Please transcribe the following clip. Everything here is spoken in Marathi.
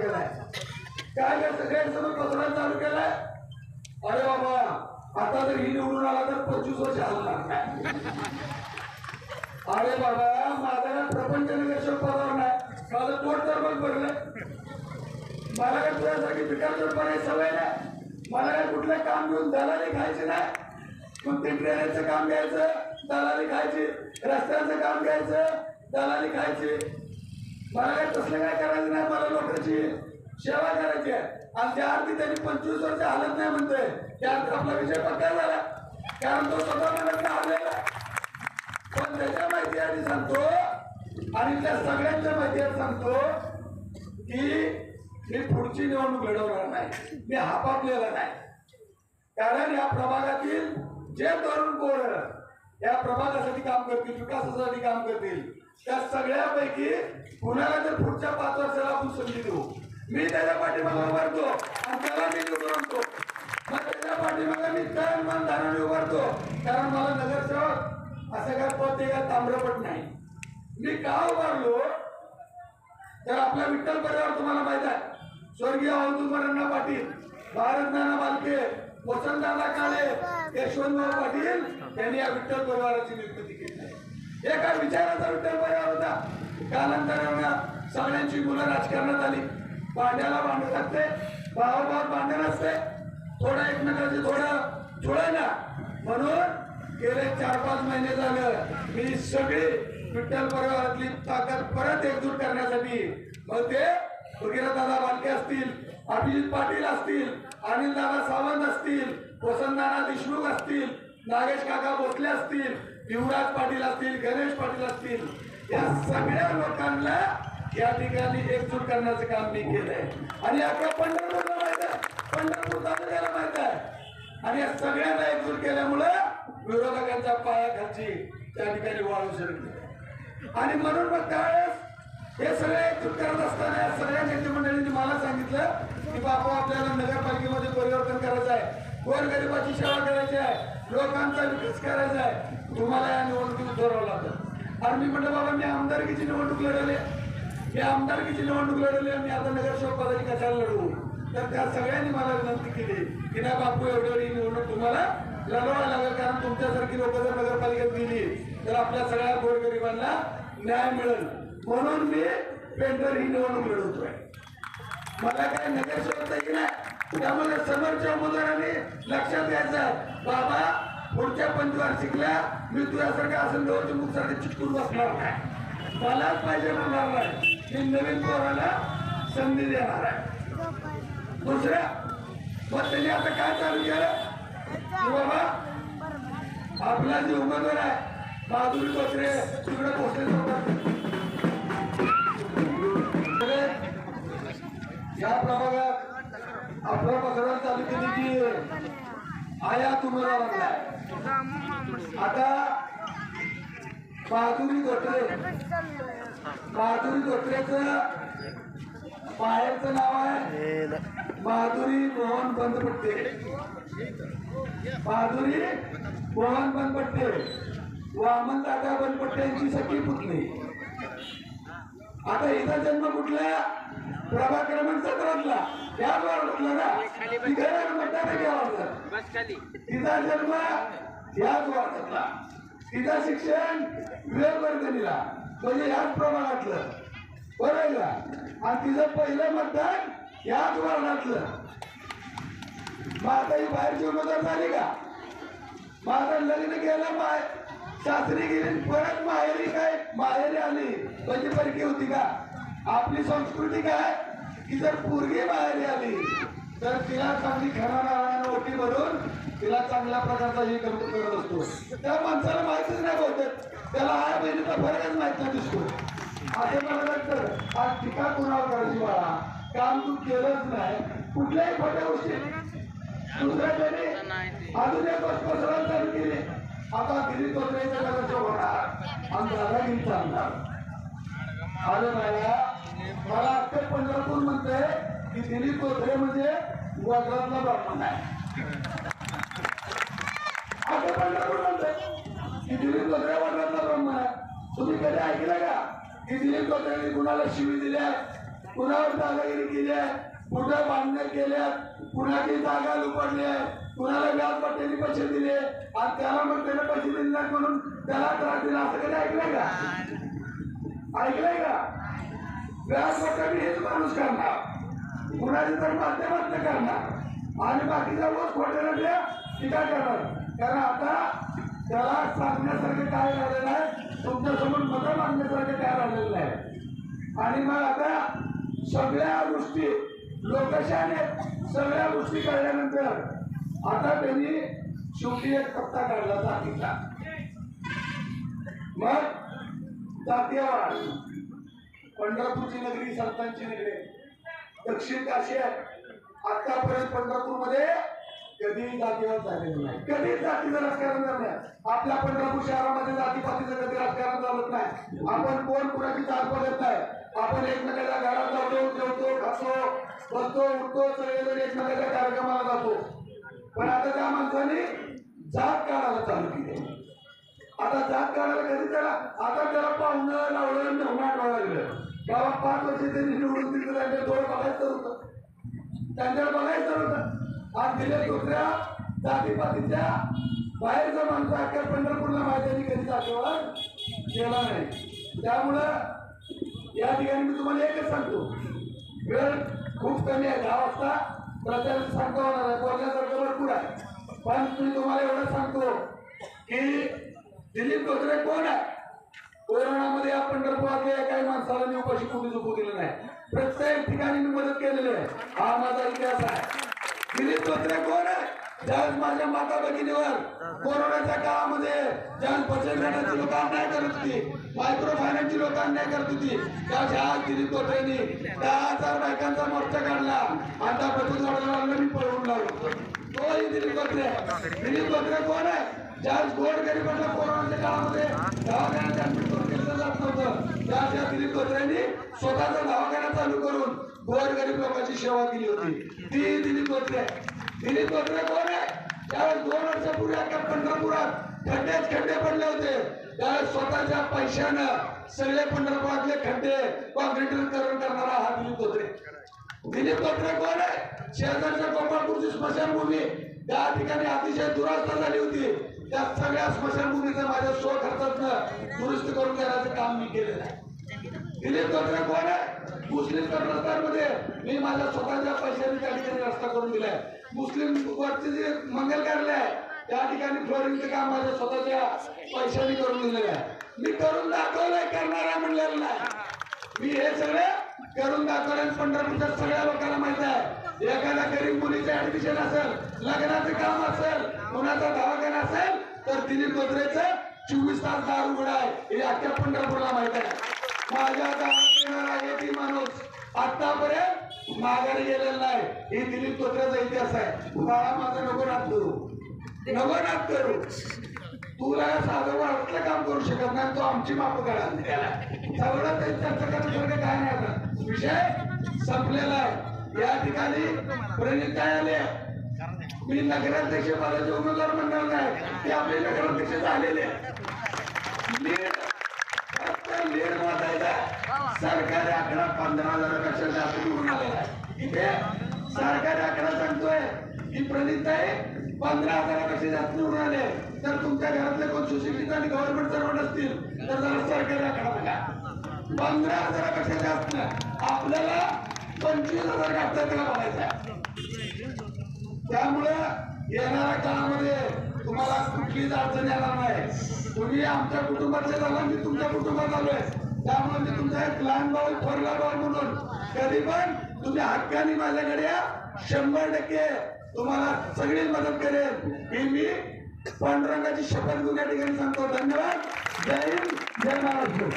केलाय. काय काय गैरसमज पसरायला चालू केलाय. अरे बाबा आता जर ही निवडून आला तर पंचवीस वर्ष हलणार अरे बाबा माझा ना प्रपंच नगरशेवक पदावर नाही. माझं पोट तर मग भरलंय मला काय तुझ्यासाठी पिकाचोर करायची सवय नाही. मला काय कुठलं काम घेऊन दलाली खायची नाही. मग ते ट्रेनचं काम घ्यायचं दलाली खायची रस्त्याचं काम घ्यायचं दलाली खायची. मला काय तसलं काय करायचं नाही मला लोकांची सेवा करायची आहे. आणि त्या अर्थी त्यांनी पंचवीस वर्ष हालत नाही म्हणतोय. त्या अर्थ आपला विषय पक्का झाला. कारण तो स्वतः मनात आलेला पण त्याच्या माहितीसाठी सांगतो आणि त्या सगळ्यांच्या माहिती सांगतो की मी पुढची निवडणूक लढवणार नाही. मी हापापलेला नाही. कारण या प्रभागातील जे तरुण पोरं या प्रभागासाठी काम करतील विकासासाठी काम करतील. त्या सगळ्यापैकी कुणाला जर पुढच्या पाच वर्षाला आपण संधी देऊ. मी त्याच्या पाठीमागे उभारतो आणि त्याला मी निवडून आणतो. मग त्याच्या पाठीमागे मी तयार मन उभारतो. कारण मला नगरसेवक असं काय पद ते काय ताम्रपट नाही. मी का उभारलो? तर आपला विठ्ठल परिवार तुम्हाला माहीत आहे. स्वर्गीय अवधूत पाटील भारत नाना बालके वसंतदादा काळे यशवंतराव पाटील यांनी या विठ्ठल परिवाराची निर्मिती केली आहे. एका विचाराचा विठ्ठल परिवार होता. कालांतरानं सगळ्यांची मुलं राजकारणात आली. भांड्याला भांडत असते भावाभाव भांडण असते थोडं एकमेकाचे थोडं जुळाय ना म्हणून गेले चार पाच महिने झालं मी सगळी विठ्ठल परिवारातली ताकद परत एकजूट करण्यासाठी मग ते दादा बालके असतील अभिजित पाटील असतील अनिल दादा सावंत असतील वसंतदादा देशमुख असतील नागेश काका भोसले असतील युवराज पाटील असतील गणेश पाटील असतील या सगळ्या लोकांना या ठिकाणी एकजूट करण्याचं काम मी केलंय. आणि आता पंढरपूरला माहीत आहे पंढरपूर तालुक्याला माहीत आहे. आणि या सगळ्यांना एकजूट केल्यामुळं विरोधकांच्या पायाखालची त्या ठिकाणी वाळू सरकली आणि म्हणून मग त्यावेळेस हे सगळे एकजूट करत असताना या सगळ्या नेते मंडळींनी मला सांगितलं की बापू आपल्याला नगरपालिकेमध्ये परिवर्तन करायचं आहे. गोरगरिबाची सेवा करायची आहे. लोकांचा विकास करायचा आहे. तुम्हाला या निवडणुकीत ठरवावं लागतं आणि मी म्हटलं बाबा मी आमदारकीची निवडणूक लढवली मी आमदारकीची निवडणूक लढवली आणि मी आता नगरसेवक पदाची कशाला लढवू? तर त्या सगळ्यांनी मला विनंती केली की ना बापू एवढी एवढी निवडणूक तुम्हाला लढवायला लागेल. कारण तुमच्यासारखी लोक जर नगरपालिकेत गेली तर आपल्या सगळ्या गोरगरिबांना न्याय मिळेल. म्हणून मी पेंटर ही निवडणूक लढवतोय. मला काय नगरसेवक आहे की त्यामुळे समोरच्या उमेदवारांनी लक्षात घ्यायचं. बाबा पुढच्या पंचवार्षिकला मी तुझ्यासारख्या असं निवडणूक मुखसाठी चिटकून बसणार नाही. मलाच पाहिजे म्हणणार नाही मी नवीन पोराला संधी देणार आहे. दुसऱ्या मग त्यांनी आता काय चालू केलं? बाबा आपला जे उमेदवार आहे माधुरी कोत्रे तिकडे पोहोचले या प्रभागात आपल्या पसरा तालुक्याची आया तुम्हाला आयात उमेदवार आता बहादुरी धोत्रे बहादुरी धोत्रेच बाहेरचं नाव आहे बहादुरी मोहन बंदपट्टे बहादुरी मोहन बनपट्टे वामन दादा बनपट्टे यांची सखी पुतणी. आता हिचा जन्म कुठला? प्रभाग क्रमांक सतरातला. त्याच वार्डातला ना तिघं मतदान घ्यावा तिचा जन्म याच वार्डातला तिचं शिक्षण विवेक वर्गणीला म्हणजे याच प्रभागातलं. बरं आहे का आणि तिचं पहिलं मतदान याच वार्डातलं मग आता ही बाहेरची उमेदवार झाली का? माझं लग्न केलं माय सासरी गेली परत माहेरी काय? माहेरी आली. म्हणजे परकी होती का? आपली संस्कृती काय? की जर पूर्वी माहेरी आली तर तिला चांगली खरा ओटी भरून तिला चांगल्या प्रकारचा हे करत करत असतो. त्या माणसाला माहितीच नाही बहुतेक त्याला हा बहिणीचा फरकच माहीत नाही दिसतो असे मला वाटतं आज टीका कुणावर करायची बाळा? काम तू केलंच नाही. कुठल्याही खोट्या गोष्टी दुसऱ्या त्याने अजून एक वर्ष पसरवायला चालू केली. आता गिरी कोत्रेच्या नगरचं होणार आणि दादा गिरीचा आलं अरे मला अख्खे पंढरपूर म्हणते म्हणजे की दिलीप कोथरे म्हणजे गुजरातला ब्राह्मण आहे अख्खे पंढरपूर म्हणते की दिलीप कोथरे गुजरातला ब्राह्मण आहे. तुम्ही कधी ऐकलं का? की दिलीप कोथरेने कुणाला शिवी दिल्या? कुणावर दादागिरी केली आहे? कुठं बांधणे केल्यात कुणाची जागा लुपडली आहे? कुणाला व्याज पट्ट्याने पैसे दिले? आणि त्याला मग त्याला पैसे दिले नाहीत म्हणून त्याला त्रास दिला. असं कधी ऐकलंय का? ऐकलंय का? व्याज हेच माणूस करणार कुणाची तर माध्यमात करणार आणि बाकीचा रोज खोट्याला द्या टीका करणार. कारण आता त्याला सांगण्यासारखं काय राहिलेलं आहे? तुमच्यासमोर मतं मागण्यासारखं काय राहिलेलं आहे? आणि मग आता सगळ्या गोष्टी लोकशाहीने सगळ्या गोष्टी कळल्यानंतर आता त्यांनी शेवटी एक पत्ता काढला जातीचा. मग जातीयवाद. पंढरपूरची नगरी संतांची नगरी. दक्षिण काशी आहे. आतापर्यंत पंढरपूरमध्ये कधी जातीवर झालेलं नाही. कधीच जातीचं राजकारण झालं नाही. आपल्या पंढरपूर शहरामध्ये जातीपातीचं कधी राजकारण चालत नाही. आपण कोण कुणाची जात बघत नाही. आपण एकमेकाच्या घरात जातो जेवतो खातो बसतो उठतो सगळेजण एकमेकाच्या कार्यक्रमाला जातो. पण आता त्या माणसाने जात काढायला चालू केली. आता जात काढायला कधी त्याला आता त्याला पाहुणं लावलं नेऊन आठवायला लागलं बाबा पाच वर्ष त्यांनी निवडून दिलं त्यांच्या डोळे बघायचं होतं. त्यांच्यावर बघायचं होतं. आज दिल्या दुसऱ्या जातीपातीच्या बाहेरचा माणसं अख्या पंढरपूरला माहिती कधी जागेवर केला नाही. त्यामुळं या ठिकाणी मी तुम्हाला एकच सांगतो. वेळ खूप कमी आहे दहा वाजता प्रचार सांगता होणार आहे बोलण्यासारखं भरपूर आहे. पण मी तुम्हाला एवढं सांगतो की दिलीप धोत्रे कोण आहे? कोरोनामध्ये आपण पंढरपुरातल्या काही माणसाला मी उपाशी कोणी झोपू दिलं नाही. प्रत्येक ठिकाणी मी मदत केलेली आहे. हा माझा इतिहास आहे. दिलीप धोत्रे कोण आहे? ज्यावेळेस माझ्या माता भगिनीवर कोरोनाच्या काळामध्ये ज्यावेळेस बचत गटाची लोक अन्याय करत होती मायक्रो फायनान्सची लोक अन्याय करत होती त्यावेळेस ह्या दिलीप धोत्रेंनी दहा हजार बायकांचा मोर्चा काढला. आणि त्या बचत गटाला मी पळवून लावलो. तोही दिलीप धोत्रे दिलीप धोत्रे कोण आहे? ज्यावेळेस गोड गरिबांना कोरोनाच्या काळामध्ये दवाखान्यात जात नव्हतं. त्या दिलीप धोत्रेंनी स्वतःचा दवाखाना चालू करून गोड गरीब लोकांची सेवा केली होती. ती दिलीप धोत्रे दिलीप धोत्रे कोण आहे? त्यावेळेस दोन वर्षापूर्वी अख्या पंढरपुरात खड्डेच खड्डे पडले होते. त्यावेळेस स्वतःच्या पैशानं सगळे पंढरपुरातले खड्डे कॉन्क्रिटीकरण करणारा हा दिलीप धोत्रे दिलीप धोत्रे कोण आहे? शेजारच्या गोपाळपूरची स्मशानभूमी. त्या ठिकाणी अतिशय दुरावस्था झाली होती. त्या सगळ्या स्मशानभूमीचं माझ्या स्व खर्चातनं दुरुस्ती करून देण्याचं काम मी केलेलं आहे. दिलीप धोत्रे कोण आहे? मुस्लिम कब्रस्तानमध्ये मी माझ्या स्वतःच्या पैशाने त्या ठिकाणी रस्ता करून दिलाय. मुस्लिम वरचे जे मंगल कार्यालय आहे त्या ठिकाणी फ्लोरिंगचं काम माझ्या स्वतःच्या पैशाने करून दिलेलं आहे. मी करून दाखवलंय आहे म्हणलेलं नाही. मी हे सगळे करून दाखवलं पंढरपूरच्या सगळ्या लोकांना माहीत आहे. एखाद्या गरीब मुलीचं ऍडमिशन असेल लग्नाचं काम असेल कुणाचा दवाखाना असेल तर दिलीप धोत्रेचं चोवीस तास दार उघड आहे. हे अख्ख्या पंढरपूरला माहीत आहे. माझ्या गावात माणूस. आतापर्यंत माघारी गेलेला नाही. हे दिलीप धोत्रेचा इतिहास आहे. बाळा माझा नको नात करू. नको नात करू. तुला साधं वाटलं काम करू शकत नाही तो आमची माप करा सगळं त्यांचं करण्यासारखं काय नाही आता. विषय संपलेला आहे. या ठिकाणी प्रणिताय आले मी नगराध्यक्ष पदाचे उमेदवार म्हणणार नाही. ते आपले नगराध्यक्ष झालेले लीड फक्त सरकारी आकडा पंधरा हजारापेक्षा जास्त निवडून आलेला इथे सरकारी आकडा सांगतोय की आहे पंधरा हजारापेक्षा जास्त निवडून आले? तर तुमच्या घरातले कोण सुशिक्षित आणि गव्हर्नमेंट सर्वंट असतील तर जरा सरकारी आकडा बघा. पंधरा हजारापेक्षा जास्त? आपल्याला पंचवीस हजार गाठता त्याला बघायचा आहे. त्यामुळं येणाऱ्या काळामध्ये तुम्हाला कुठलीच अडचण येणार नाही. तुम्ही आमच्या कुटुंबाचे झाला मी तुमच्या कुटुंबात आलोय. त्यामुळे मी तुमचा एक लहान भाऊ थोरला भाऊ म्हणून. कधी पण तुम्ही हक्काने माझ्याकडे या. शंभर टक्के तुम्हाला सगळी मदत करेल हे मी पांडुरंगाची शपथ घेऊन या ठिकाणी सांगतो. धन्यवाद. जय हिंद. जय महाराष्ट्र.